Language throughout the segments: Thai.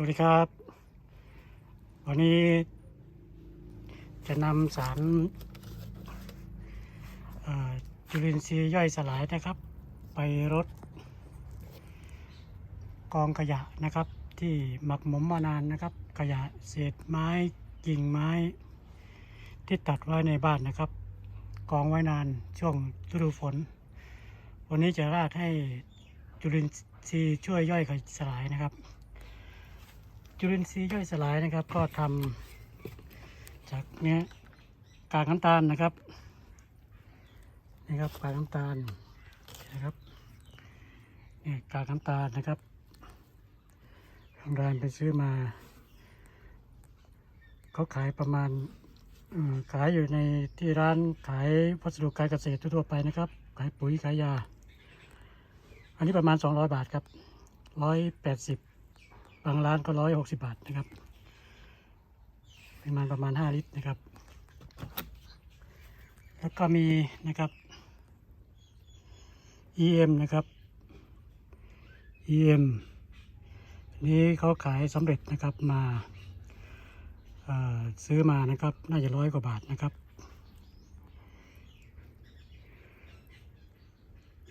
วัสดีครับ วันนี้จะนำสารจุลินทรีย์ย่อยสลายนะครับ ไปรดกองขยะนะครับ ที่หมักหมมมานานนะครับ ขยะเศษไม้กิ่งไม้ ที่ตัดไว้ในบ้านนะครับ กองไว้นานช่วงฤดูฝน วันนี้จะราดให้จุลินทรีย์ช่วยย่อยสลายนะครับ จุลินทรีย์ย่อยสลายนะครับ ก็ทำจากเนี้ยกากน้ำตาลนะครับนี่ครับกากน้ำตาลนะครับนี่กากน้ำตาลนะครับทางร้านไปซื้อมา เขาขายประมาณขายอยู่ในที่ร้านขายวัสดุการเกษตรทั่วไปนะครับ ขายปุ๋ยขายยา อันนี้ประมาณ 200 บาทครับ 180 บางร้านก็160บาทนะครับปริมาณประมาณ5ลิตรนะครับ แล้วก็มีนะครับ EM นะครับ EM นี้เขาขายสำเร็จนะครับมาซื้อมานะครับ น่าจะร้อยกว่าบาทนะครับ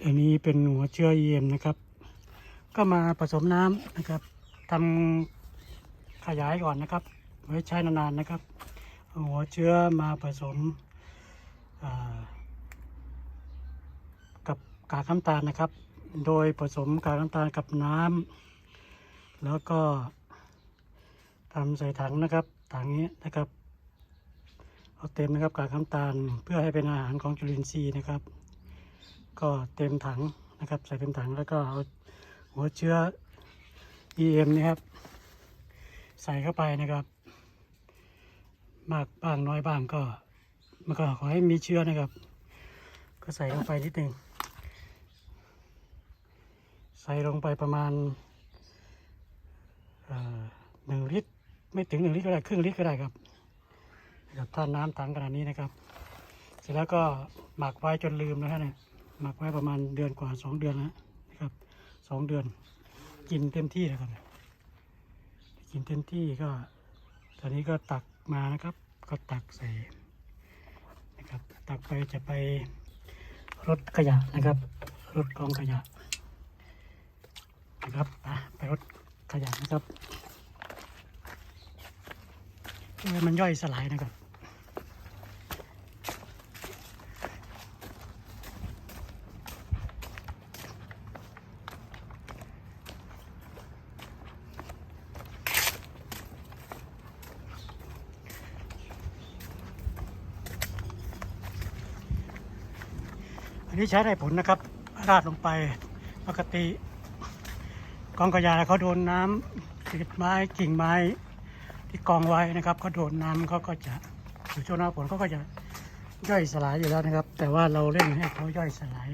อันนี้เป็นหัวเชื้อ EM นะครับ ก็มาผสมน้ำนะครับ ทำขยายก่อนนะครับ ไว้ใช้นานๆนะครับเอาหัวเชื้อมาผสมกับกากน้ำตาลนะครับ โดยผสมกากน้ำตาลกับน้ำแล้วก็ทำใส่ถังนะครับ ถังนี้นะครับเอาเต็มนะครับกากน้ำตาลเพื่อให้เป็นอาหารของจุลินทรีย์นะครับ ก็เต็มถังนะครับ ใส่เต็มถังแล้วก็เอาหัวเชื้อ EM นะครับ ใส่เข้าไปนะครับ มากบ้างน้อยบ้างก็มันก็ขอให้มีเชื้อนะครับ ก็ใส่ลงไปนิดหนึ่งใส่ลงไปประมาณหนึ่งลิตรไม่ถึงหนึ่งลิตรก็ได้ครึ่งลิตรก็ได้ครับนะครับถ้าน้ำถังขนาดนี้นะครับ เสร็จแล้วก็หมักไว้จนลืมนะครับเนี่ยหมักไว้ประมาณเดือนกว่าสองเดือนแล้วนะครับสองเดือน กินเต็มที่แล้วครับกินเต็มที่ก็ ตอนนี้ก็ตักมานะครับ ก็ตักใส่นะครับ ตักไปจะไปรถขยะนะครับรถกองขยะนะครับไปรถขยะนะครับมันย่อยสลายนะครับ นนี้ใช้ได้ผลนะครับ ราดลงไปปกติกองขยะเขาโดนน้ำติดไม้กิ่งไม้ที่กองไว้นะครับเขาโดนน้ำเขาก็จะอยู่ช่วงหน้าฝนเขาก็จะย่อยสลายอยู่แล้วนะครับ แต่ว่าเราเร่งให้เขาย่อยสลาย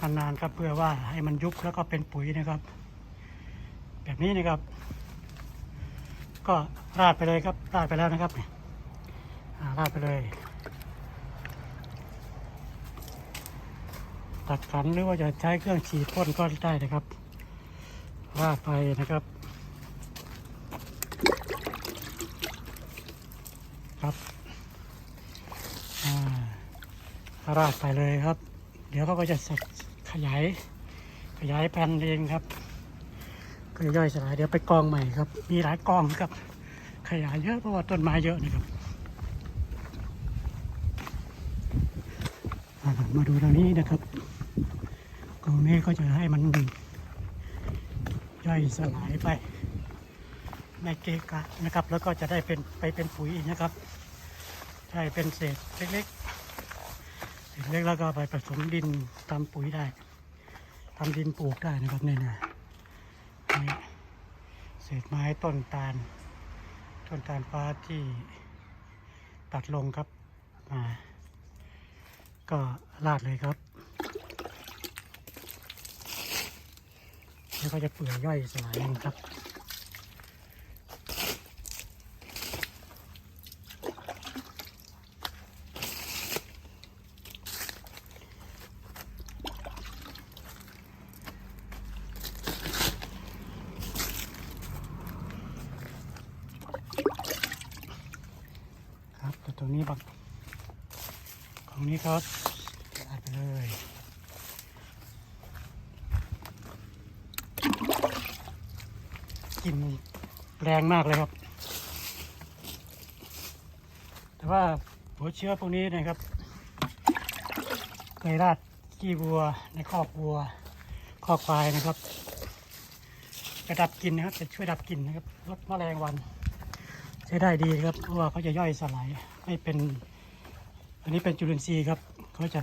นานๆครับเพื่อว่าให้มันยุบแล้วก็เป็นปุ๋ยนะครับ แบบนี้นะครับ ก็ราดไปเลยครับราดไปแล้วนะครับราดไปเลย ตัดขันหรือว่าจะใช้เครื่องฉีดพ่นก็ได้นะครับราดไปนะครับ ครับราดไปเลยครับ เดี๋ยวเขาก็จะสัดขยาย ขยายแผ่นเองครับก็ย่อยสลายเดี๋ยวไปกองใหม่ครับ มีหลายกองครับ ขยายเยอะเพราะว่าต้นไม้เยอะนะครับมาดูตรงนี้นะครับ กองนี้ก็จะให้มันย่อยสลายไปในเกะกะนะครับ แล้วก็จะได้เป็นไปเป็นปุ๋ยอีกนะครับใช่เป็นเศษเล็กๆเศษเล็กแล้วก็ไปผสมดินทำปุ๋ยได้ทำดินปลูกได้นะครับเนี่ยนะนี่เศษไม้ต้นตาล ต้นตาลฟ้าที่ตัดลงครับอ่าก็ราดเลยครับ แล้วก็จะเปื่อยย่อยสลายลงครับครับแต่ตัวนี้บักของนี้ครับ ลิ่นแรงมากเลยครับ แต่ว่าหัวเชื้อพวกนี้นะครับ เคยราดขี้วัวในคอกวัวคอกควายนะครับจะดับกลิ่นนะครับ จะช่วยดับกลิ่นนะครับลดแมลงวัน ใช้ได้ดีครับเพราะว่าเขาจะย่อยสลายไม่เป็น อันนี้เป็นจุลินทรีย์ครับเขาจะ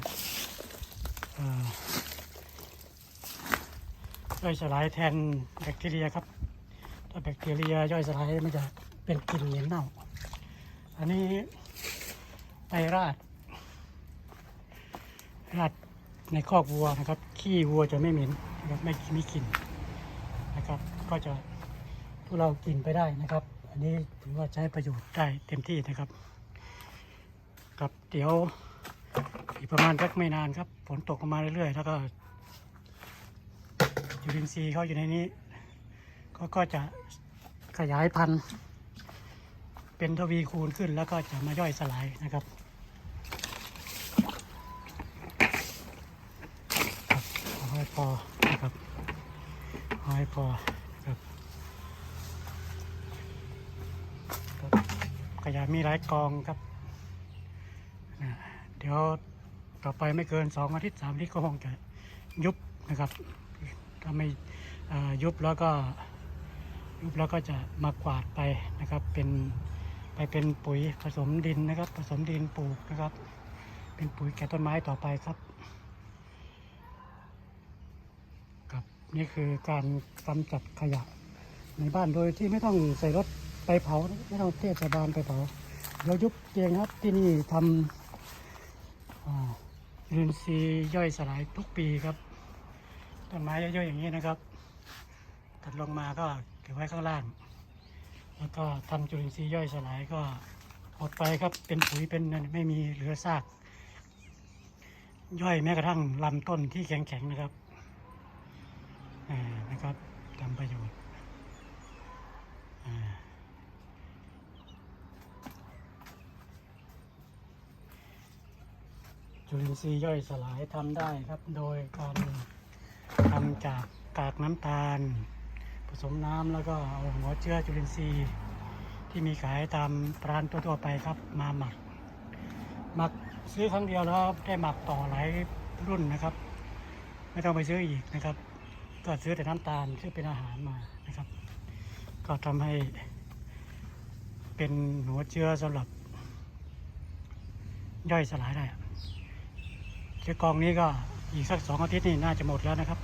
ย่อยสลายแทนแบคทีเรียครับ แบคทีเรียย่อยสลายมันจะเป็นกลิ่นเหม็นเน่า อันนี้ไปราด ราดในคอกวัวนะครับ ขี้วัวจะไม่เหม็นนะครับไม่มีกลิ่นนะครับ ก็จะพวกเรากินไปได้นะครับ อันนี้ถือว่าใช้ประโยชน์ได้เต็มที่นะครับกับเดี๋ยวอีกประมาณสักไม่นานครับฝนตกลงมาเรื่อยๆ แล้วก็จุลินทรีย์เขาอยู่ในนี้ ก็ก็จะขยายพันธุ์ เป็นทวีคูณขึ้นแล้วก็จะมาย่อยสลายนะครับเอาให้พอนะครับเอาให้พอนะครับครับขยะมีหลายกองครับ เดี๋ยวต่อไปไม่เกินสองอาทิตย์สามอาทิตย์ก็คงจะยุบนะครับถ้าไม่ยุบแล้วก็ แล้วก็จะมากวาดไปนะครับ เป็นไปเป็นปุ๋ยผสมดินนะครับ ผสมดินปลูกนะครับ เป็นปุ๋ยแก่ต้นไม้ต่อไปครับครับนี่คือการกำจัดขยะในบ้านโดยที่ไม่ต้องใส่รถไปเผาไม่ต้องเทศบาลไปเผาเรายุบเองครับที่นี่ทำอินทรีย์ย่อยสลายทุกปีครับต้นไม้ย่อยๆอย่างนี้นะครับตัดลงมาก็ เก็บไว้ข้างล่าง แล้วก็ทำจุลินทรีย์ย่อยสลายก็หมดไปครับเป็นปุ๋ยเป็นไม่มีเหลือซาก ย่อยแม้กระทั่งลำต้นที่แข็งๆนะครับนะครับทำประโยชน์จุลินทรีย์ย่อยสลายทำได้ครับ โดยการทำจากกากน้ำตาล สมน้ำแล้วก็เอาหัวเชื้อจุลินทรีย์ ที่มีขายตามร้านทั่วๆไปครับมาหมัก หมักซื้อครั้งเดียวแล้วได้หมักต่อหลายรุ่นนะครับ ไม่ต้องไปซื้ออีกนะครับ ก็ซื้อแต่น้ำตาลซื้อเป็นอาหารมานะครับ ก็ทำให้เป็นหัวเชื้อสำหรับย่อยสลายได้เชื้อกองนี้ก็อีกสักสองอาทิตย์นี่น่าจะหมดแล้วนะครับ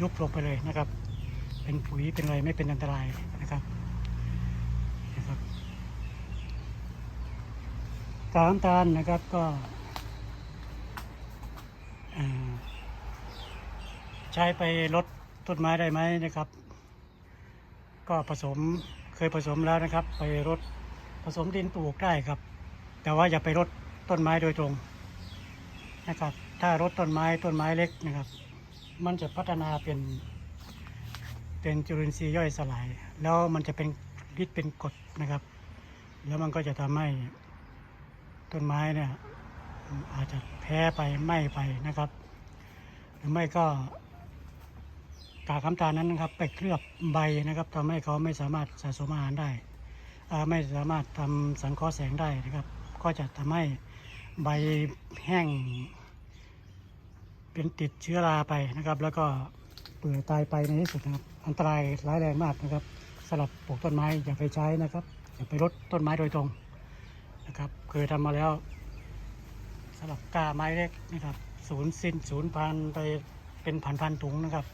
ยุบลงไปเลยนะครับ เป็นปุ๋ยเป็นอะไรไม่เป็นอันตรายนะครับนะครับกากน้ำตาลนะครับก็ใช้ไปลดต้นไม้ได้ไหมนะครับ ก็ผสมเคยผสมแล้วนะครับ ไปรดผสมดินปลูกได้ครับ แต่ว่าอย่าไปรดต้นไม้โดยตรงนะครับ ถ้ารดต้นไม้ต้นไม้เล็กนะครับ มันจะพัฒนาเป็น เป็นจุลินทรีย์ย่อยสลาย แล้วมันจะเป็นฤทธิ์เป็นกรดนะครับ แล้วมันก็จะทำให้ต้นไม้เนี่ยอาจจะแพ้ไปไหม้ไปนะครับ หรือไม่ก็กากน้ำตาลนั้นนะครับ ไปเคลือบใบนะครับทำให้เขาไม่สามารถสะสมอาหารได้ ไม่สามารถทำสังเคราะห์แสงได้นะครับ ก็จะทำให้ใบแห้งเป็นติดเชื้อราไปนะครับ แล้วก็ เปื่อยตายไปในที่สุดนะครับ อันตรายร้ายแรงมากนะครับสำหรับปลูกต้นไม้อย่าไปใช้นะครับ อย่าไปรดต้นไม้โดยตรงนะครับ เคยทำมาแล้วสำหรับก้าไม้เล็กนะครับศูนย์สิ้นศูนย์พันไปเป็นพันพันถุงนะครับ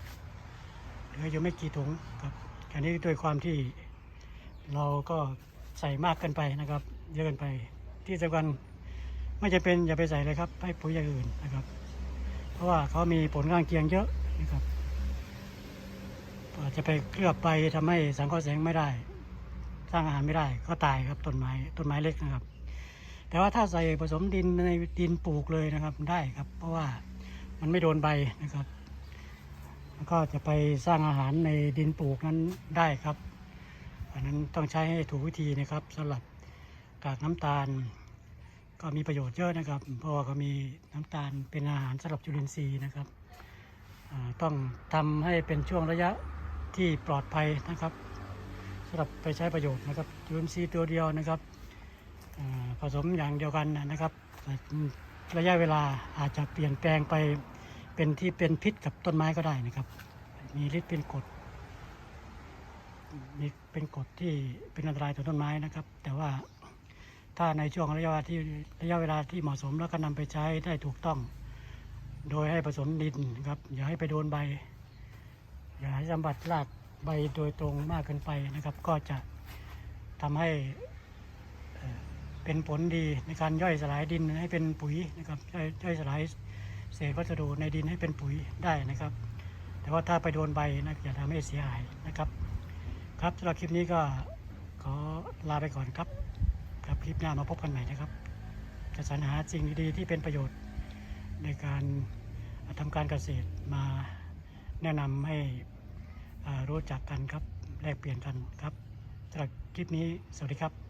เหลืออยู่ไม่กี่ถุงครับอันนี้ด้วยความที่เราก็ใส่มากเกินไปนะครับ เยอะเกินไป ที่สำคัญไม่จะเป็นอย่าไปใส่เลยครับ ให้ปุ๋ยอย่างอื่นนะครับ เพราะว่าเขามีผลข้างเคียงเยอะนะครับ จะไปเคลือบไปทำให้สังเคราะห์แสงไม่ได้ สร้างอาหารไม่ได้ก็ตายครับต้นไม้ต้นไม้เล็กนะครับ แต่ว่าถ้าใส่ผสมดินในดินปลูกเลยนะครับได้ครับ เพราะว่ามันไม่โดนใบนะครับแล้วก็จะไปสร้างอาหารในดินปลูกนั้นได้ครับอันนั้นต้องใช้ให้ถูกวิธีนะครับสำหรับกากน้ำตาล ก็มีประโยชน์เยอะนะครับเพราะว่าก็มีน้ำตาลเป็นอาหารสำหรับจุลินทรีย์นะครับต้องทำให้เป็นช่วงระยะ ที่ปลอดภัยนะครับสำหรับไปใช้ประโยชน์นะครับจุลินทรีย์ตัวเดียวนะครับผสมอย่างเดียวกันนะครับระยะเวลาอาจจะเปลี่ยนแปลงไปเป็นที่เป็นพิษกับต้นไม้ก็ได้นะครับ มีฤทธิ์เป็นกรดมีเป็นกรดที่เป็นอันตรายต่อต้นไม้นะครับ แต่ว่าถ้าในช่วงระยะเวลาที่ระยะเวลาที่เหมาะสมแล้วก็นำไปใช้ได้ถูกต้อง โดยให้ผสมดินนะครับอย่าให้ไปโดนใบ อย่าให้สัมผัสรากใบโดยตรงมากเกินไปนะครับ ก็จะทำให้เป็นผลดีในการย่อยสลายดินให้เป็นปุ๋ยนะครับย่อยย่อยสลายเศษวัสดุในดินให้เป็นปุ๋ยได้นะครับ แต่ว่าถ้าไปโดนใบนะจะทำให้เสียหายนะครับ ครับสำหรับคลิปนี้ก็ขอลาไปก่อนครับครับคลิปหน้ามาพบกันใหม่นะครับ จะสรรหาสิ่งดีๆที่เป็นประโยชน์ในการทำการเกษตรมาแนะนำให้ รู้จักกันครับแลกเปลี่ยนกันครับสำหรับคลิปนี้สวัสดีครับ